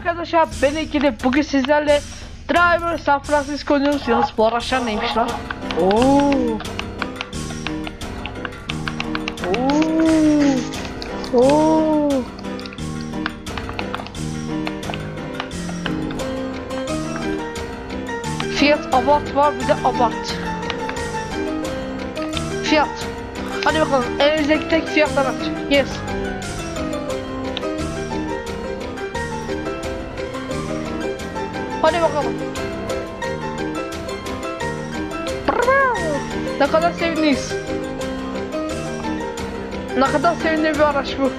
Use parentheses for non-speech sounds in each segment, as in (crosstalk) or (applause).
arkadaşlar ben ikili bugün sizlerle Driver San Francisco oynuyoruz. Yalnız bu araçlar neymiş lan? Oo. Oo. Oo. Fiyat Abarth var bir de Abarth. Fiyat. Hadi bakalım elinizdeki tek fiyat araç. Yes. Hadi bakalım. Ne kadar sevindiniz. Ne kadar sevimli bir araç bu.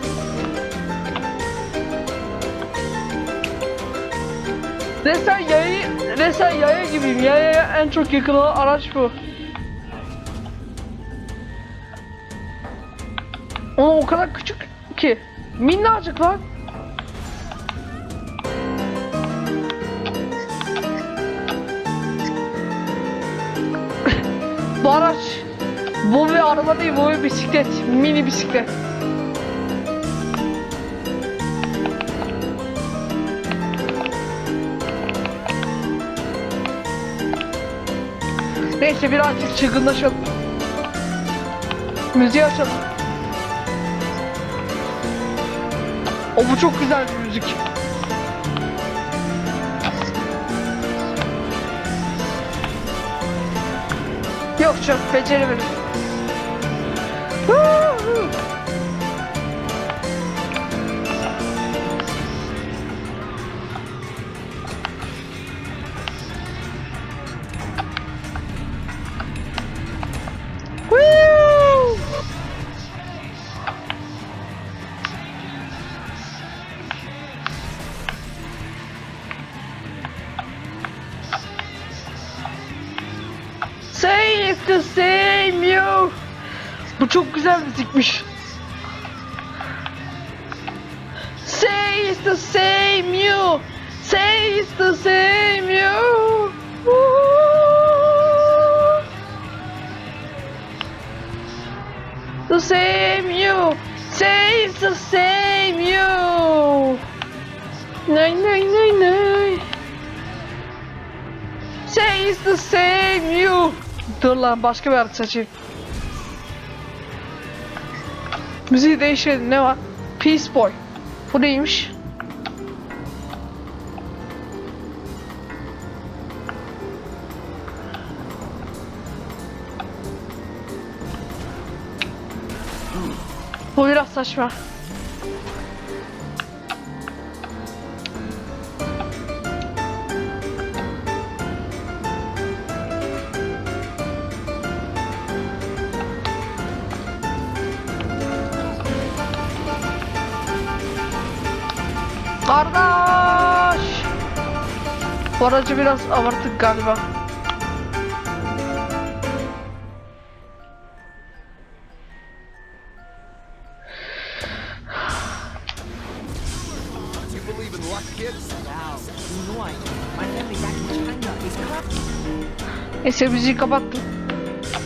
Resmen yayı, resmen yaya gibiyim. Yaya en çok yakın olan araç bu. Ama o kadar küçük ki. Minnacık lan. Araba değil bu bir bisiklet mini bisiklet. Neyse birazcık çılgınlaşalım. Müziği açalım. O bu çok güzel bir müzik. Yok çok beceremedim. to çok güzel müzikmiş. Say it's the same you. Say it's the same you. The same you. Say it's the same you. Nay nay nay nay. Say it's the same you. Dur lan başka bir araç açayım. Müziği değiştirelim ne var? Peace Boy. Bu neymiş? Bu biraz saçma. Kardeş! Bu aracı biraz abarttık galiba. Neyse müziği kapattım.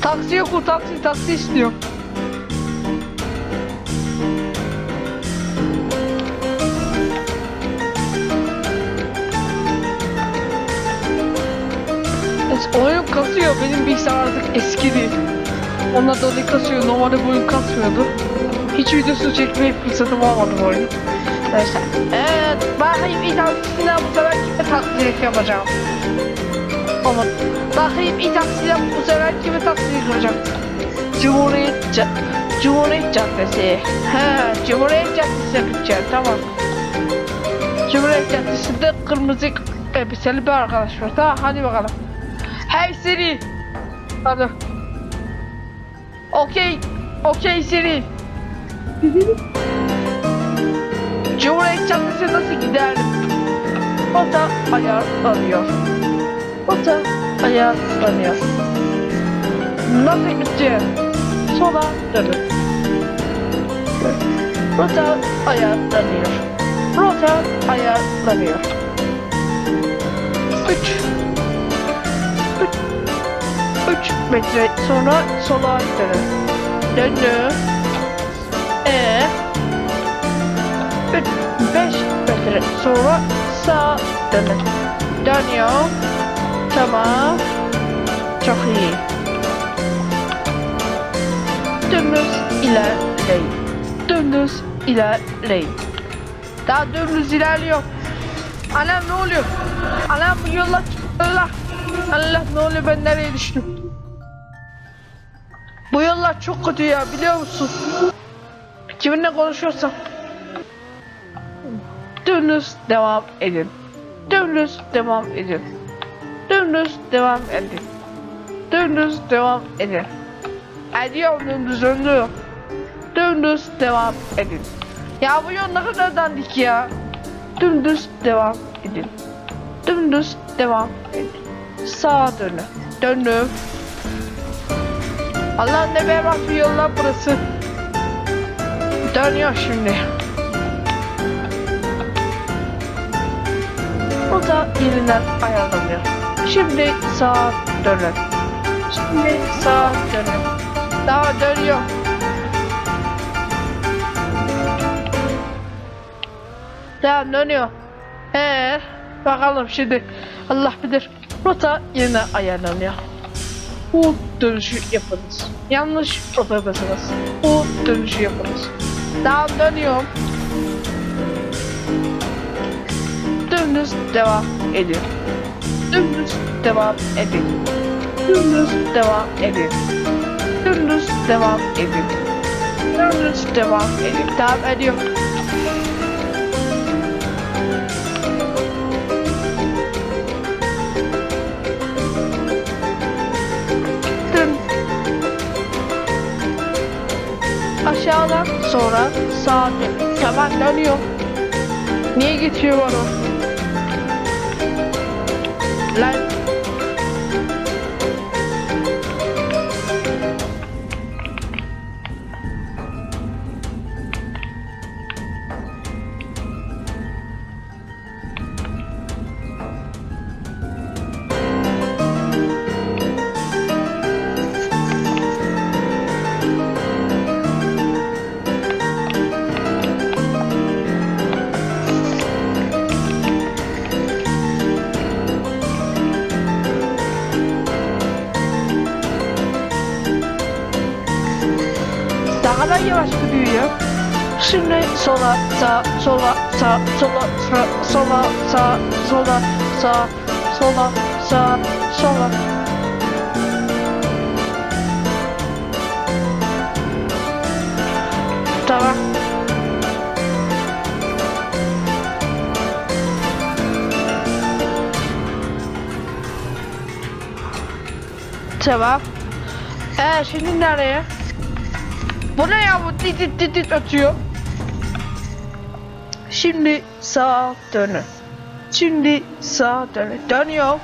Taksi yok mu taksi? Taksi istiyorum. Oyun kasıyor. Benim bilgisayar artık eski değil. Ondan dolayı kasıyor. Normalde bu oyun kasmıyordu. Hiç videosu çekmeye fırsatım olmadı bu oyun. Neyse. Evet, bakayım ilk taksisinden bu sefer kime taksilik yapacağım. Ama bakayım taksiyle bu sefer kime taksilik yapacağım. Cumhuriyet, Ca Cumhuriyet Caddesi. He, Cumhuriyet Caddesi'ne gideceğim, tamam. Cumhuriyet Caddesi'nde kırmızı elbiseli bir arkadaş var. Tamam, hadi bakalım. Hey Siri. Pardon. Okey. Okey Siri. (laughs) Cumhuriyet Caddesi'ne nasıl giderim? O da ayarlanıyor. O da ayarlanıyor. Nasıl gideceğim? Sola dönün. Rota ayarlanıyor. Rota ayarlanıyor. 3 3 metre sonra sola dönün. Dönü. E. 5 metre sonra sağa dönün. Dönüyor. Tamam. Çok iyi. Dümdüz ilerleyin. Dümdüz ilerleyin. Daha dümdüz ilerliyor. Anam ne oluyor? Anam yola yola. Allah. Ne oluyor ben nereye düştüm? Bu yollar çok kötü ya biliyor musun? Kiminle konuşuyorsam. Dümdüz devam edin. Dümdüz devam edin. Dümdüz devam edin. Dümdüz devam edin. Ediyorum dümdüz döndü. Dümdüz devam edin. Ya bu yol ne kadar dandik ya. Dümdüz devam edin. Dümdüz devam edin. Sağa dönün. Dönün. Allah ne berbat bir yol lan burası. Dönüyor şimdi. O da yerinden ayarlanıyor. Şimdi sağa dönün. Şimdi sağa dönün. Daha dönüyor. Daha dönüyor. Ee, bakalım şimdi. Allah bilir. Rota yerine ayarlanıyor. Bu dönüşü yapınız. Yanlış rotadasınız. Bu dönüşü yapınız. Daha dönüyorum. Dümdüz devam edin. Dümdüz devam edin. Dümdüz devam edin. Dümdüz devam edin. Dümdüz devam edin. Devam ediyor. Aşağıdan sonra sağa dön. Tamam dönüyor. Niye geçiyor bana? Lan. Yavaş gidiyor ya. Şimdi sola sağ sola sağ sola sağ sola sağ sola sağ sola sağ sola. Tamam. Tamam. Ee şimdi nereye? Bu ne ya bu dit dit dit dit ötüyor. Şimdi sağa dönün. Şimdi sağa dönün. Dönüyor.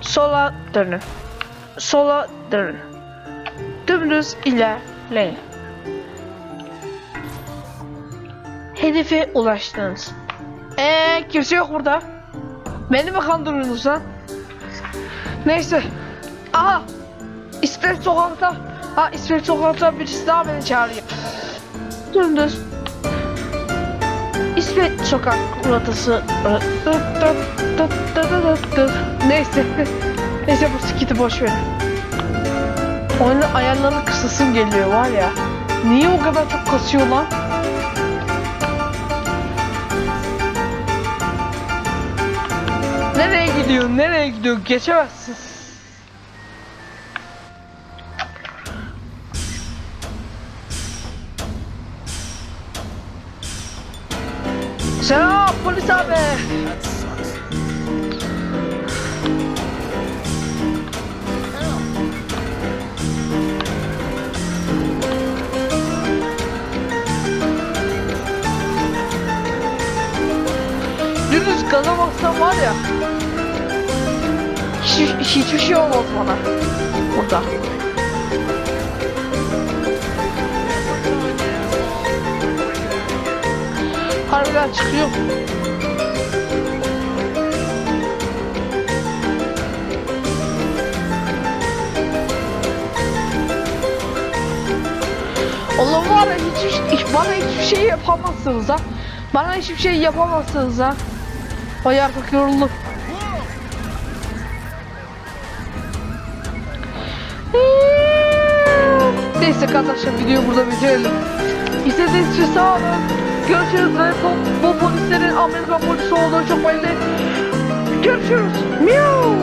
Sola dönün. Sola dönün. Dümdüz ilerleyin. Hedefe ulaştınız. Eee kimse yok burada. Beni mi kandırıyorsunuz lan? Neyse. Aha İsmet sokakta. Ha İsmet sokakta birisi daha beni çağırıyor. Dümdüz. İsmet sokak rotası. Neyse. Neyse bu skiti boş ver. Oyunun ayarlarını kısasım geliyor var ya. Niye o kadar çok kasıyor lan? Nereye gidiyor? Nereye gidiyor? Geçemezsin. Selam polis abi. Dümdüz gaza bassam var ya. Hiç, hiçbir şey olmaz bana. Burada. Harbiden çıkıyor. Oğlum var ya hiç, hiç bana hiçbir şey yapamazsınız ha. Bana hiçbir şey yapamazsınız ha. Ay artık yoruldum. Neyse arkadaşlar videoyu burada bitirelim. İstediğiniz için sağ olun. Görüşürüz ve bu, bu polislerin Amerika polisi olduğu çok belli. Görüşürüz. Miau.